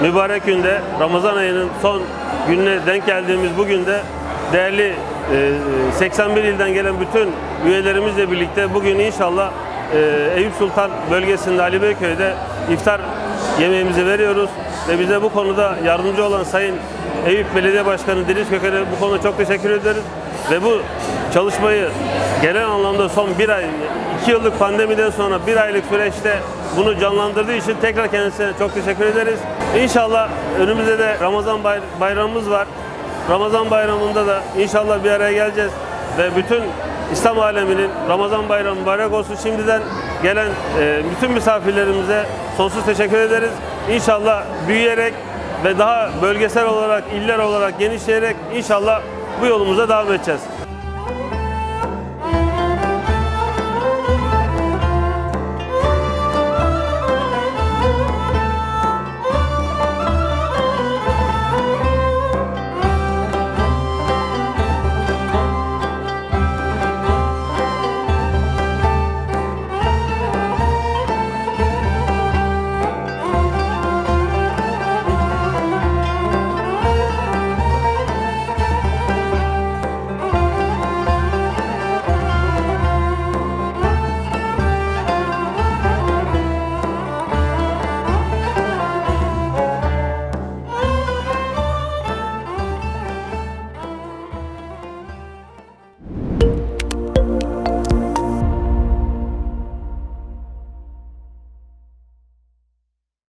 mübarek günde Ramazan ayının son gününe denk geldiğimiz bu günde değerli e, 81 ilden gelen bütün üyelerimizle birlikte bugün inşallah e, Eyüp Sultan bölgesinde Ali Beyköy'de iftar yemeğimizi veriyoruz. Ve bize bu konuda yardımcı olan Sayın Eyüp Belediye Başkanı Deniz Köker'e bu konuda çok teşekkür ederiz. Ve bu çalışmayı genel anlamda son bir ay, iki yıllık pandemiden sonra bir aylık süreçte bunu canlandırdığı için tekrar kendisine çok teşekkür ederiz. İnşallah önümüzde de Ramazan bay- bayramımız var. Ramazan bayramında da inşallah bir araya geleceğiz ve bütün İslam aleminin Ramazan bayramı mübarek olsun. Şimdiden gelen e, bütün misafirlerimize sonsuz teşekkür ederiz. İnşallah büyüyerek ve daha bölgesel olarak, iller olarak genişleyerek inşallah bu yolumuza devam edeceğiz.